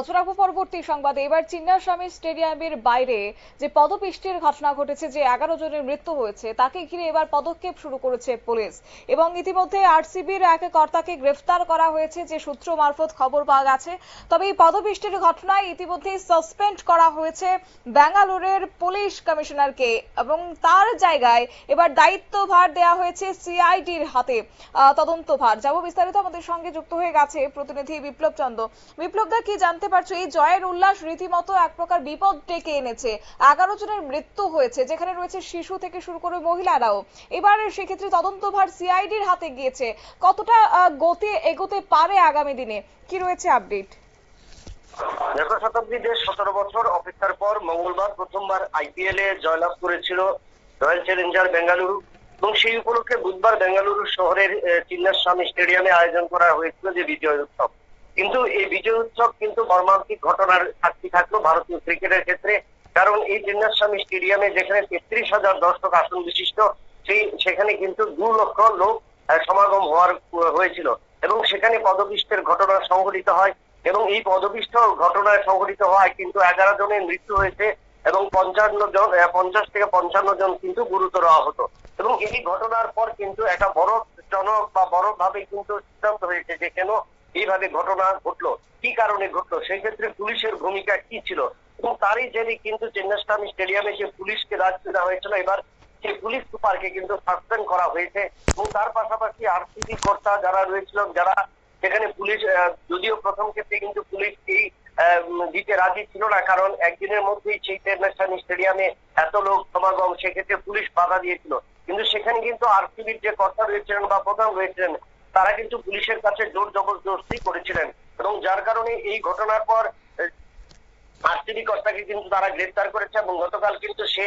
অচরাপু পরবর্তী সংবাদ। এবার চিন্নাস্বামী স্টেডিয়ামের বাইরে যে পদপিষ্টের ঘটনা ঘটেছে, যে এগারো জনের মৃত্যু হয়েছে, তাকে ঘিরে এবার পদক্ষেপ শুরু করেছে পুলিশ। এবং ইতিমধ্যে আরসিবির এক কর্তাকে গ্রেফতার করা হয়েছে, যে সূত্র মারফত খবর পাওয়া গেছে। তবে এই পদপিষ্টের ঘটনায় ইতিমধ্যে সাসপেন্ড করা হয়েছে ব্যাঙ্গালোরের পুলিশ কমিশনারকে এবং তার জায়গায় এবার দায়িত্বভার দেওয়া হয়েছে সিআইডির হাতে। তদন্তভার যাব বিস্তারিত আমাদের সঙ্গে যুক্ত হয়ে গেছে প্রতিনিধি বিপ্লব চন্দ্র। বিপ্লব দা, কি জানতে পারছ, এই জয়ের উল্লাস রীতিমতো এক প্রকার বিপদ ডেকে এনেছে। এগারো জনের মৃত্যু হয়েছে, যেখানে রয়েছে শিশু থেকে শুরু করে মহিলারাও। এবার সেক্ষেত্রে তদন্তভার সিআইডির হাতে গিয়েছে। কতটা গতি এগোতে পারে আগামী দিনে? কি রয়েছে আপডেট? দেখো শতাব্দীতে সতেরো বছর অপেক্ষার পর মঙ্গলবার প্রথমবার আইপিএল এ জয়লাভ করেছিল রয়্যাল চ্যালেঞ্জার বেঙ্গালুরু এবং সেই উপলক্ষে বুধবার বেঙ্গালুরু শহরের চিন্নাস্বামী স্টেডিয়ামে আয়োজন করা হয়েছিল যে বিজয় উৎসব। কিন্তু এই বিজয় উৎসব কিন্তু মর্মান্তিক ঘটনার সাক্ষী থাকল ভারতীয় ক্রিকেটের ক্ষেত্রে। কারণ এই চিন্নাস্বামী স্টেডিয়ামে যেখানে তেত্রিশ হাজার দর্শক আসন বিশিষ্ট, সেই সেখানে কিন্তু দু লক্ষ লোক সমাগম হওয়ার হয়েছিল। এবং সেখানে পদপিষ্টের ঘটনা সংঘটিত হয় এবং এই পদপিষ্ঠ ঘটনায় সংঘটিত হওয়ায় কিন্তু এগারো জনের মৃত্যু হয়েছে এবং পঞ্চান্ন জন পঞ্চাশ থেকে পঞ্চান্ন জন কিন্তু গুরুতর আহত। এবং এই ঘটনার পর কিন্তু একটা বড় জনক বা বড় ভাবে কিন্তু সিদ্ধান্ত হয়েছে যে কেন এইভাবে ঘটনা ঘটলো, কি কারণে ঘটলো, সেই ক্ষেত্রে পুলিশের ভূমিকা কি ছিল? এবং তারই জেনে কিন্তু চেন্নাস্বামী স্টেডিয়ামে যে পুলিশকে দায়িত্ব দেওয়া হয়েছিল, এবার সেই পুলিশ সুপারকে কিন্তু সাসপেন্ড করা হয়েছে। এবং তার পাশাপাশি আরসিবি কর্তা যারা রয়েছিল যারা সেখানে পুলিশ যদিও প্রথম ক্ষেত্রে কিন্তু পুলিশ এই দিতে রাজি ছিল না, কারণ একদিনের মধ্যেই সেই ইন্টারন্যাশনাল স্টেডিয়ামে এত লোক সমাগম, সেক্ষেত্রে পুলিশ বাধা দিয়েছিল। কিন্তু সেখানে কিন্তু আরসিবির যে কর্তা রয়েছিলেন বা প্রধান রয়েছিলেন তারা কিন্তু পুলিশের কাছে জোর জবরদস্তি করেছিলেন এবং যার কারণে এই ঘটনার পর আরসিবি কর্তাকে কিন্তু তারা গ্রেফতার করেছে এবং গতকাল কিন্তু সে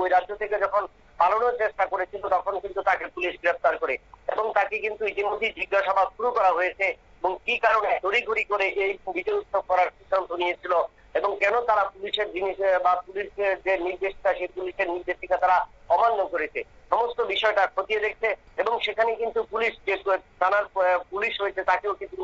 ওই রাজ্য থেকে যখন পালানোর চেষ্টা করেছিল, তখন কিন্তু তাকে পুলিশ গ্রেফতার করে এবং তাকে কিন্তু ইতিমধ্যে জিজ্ঞাসাবাদ শুরু করা হয়েছে এবং কি কারণে তড়িঘড়ি করে এই বিজয় উৎসব করার সিদ্ধান্ত নিয়েছিল এবং কেন তারা পুলিশের জিনিস বা পুলিশের যে নির্দেশটা, সেই পুলিশের নির্দেশিকা তারা অমান্য করেছে? সমস্ত বিষয়টা খতিয়ে দেখছে এবং সেখানে কিন্তু পুলিশ যে থানার পুলিশ হয়েছে তাকেও কিন্তু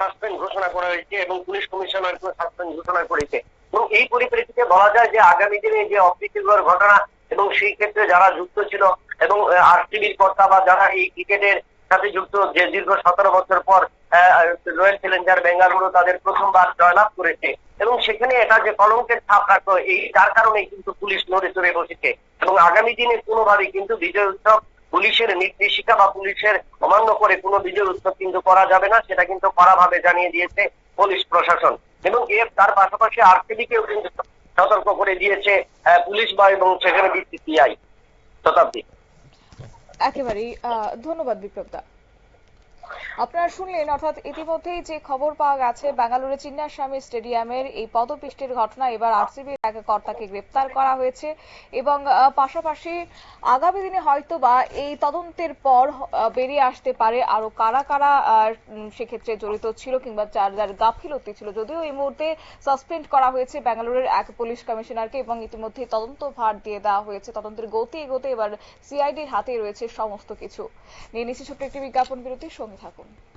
সাসপেন্ড ঘোষণা করা হয়েছে এবং পুলিশ কমিশনারকে সাসপেন্ড ঘোষণা করেছে। এবং এই পরিপ্রেক্ষিতে বলা যায় যে আগামী দিনে যে অপ্রীতিকর ঘটনা এবং সেই ক্ষেত্রে যারা যুক্ত ছিল এবং আরটিভির কর্তা বা যারা এই ক্রিকেটের সাথে যুক্ত যে দীর্ঘ সতেরো বছর পর রয়্যাল চ্যালেঞ্জার বেঙ্গালুরু তাদের প্রথমবার জয়লাভ করেছে। এবং সেখানে এটা যে কলঙ্কের ছাপ রাখতো এই যার কারণে কিন্তু পুলিশ নড়ে চড়ে বসেছে। এবং আগামী দিনে কোনোভাবেই কিন্তু বিজয় উৎসব পুলিশের নির্দেশিকা বা পুলিশের অমান্য করে কোনো বিজয় উৎসব কিন্তু করা যাবে না, সেটা কিন্তু কড়াভাবে জানিয়ে দিয়েছে পুলিশ প্রশাসন। এবং এর, তার পাশাপাশি আরসিবিকেও কিন্তু সতর্ক করে দিয়েছে পুলিশ বা এবং সেখানে বিসিসিআই শতাব্দী। একেবারেই ধন্যবাদ বিপ্লব দা আপনারা শুনলেন, অর্থাৎ ইতিমধ্যেই যে খবর পাওয়া গেছে বেঙ্গালুরু চিন্নাস্বামী স্টেডিয়ামের এই পদপিষ্টের ঘটনা, এবার আরসিবির এক কর্তাকে গ্রেপ্তার করা হয়েছে এবং পাশাপাশি আগামী দিনে হয়তো বা এই তদন্তের পর বেরিয়ে আসতে পারে আরও কারা কারা সেক্ষেত্রে জড়িত ছিল কিংবা যার যার গাফিলতি ছিল। যদিও এই মুহূর্তে সাসপেন্ড করা হয়েছে বেঙ্গালুরুর এক পুলিশ কমিশনারকে এবং ইতিমধ্যে তদন্ত ভার দিয়ে দেওয়া হয়েছে। তদন্তের গতি এগোতে এবার সিআইডির হাতে রয়েছে সমস্ত কিছু। নিয়ে নিচ্ছি ছোট্ট একটি বিজ্ঞাপন বিরতির সঙ্গে থাকুন। platform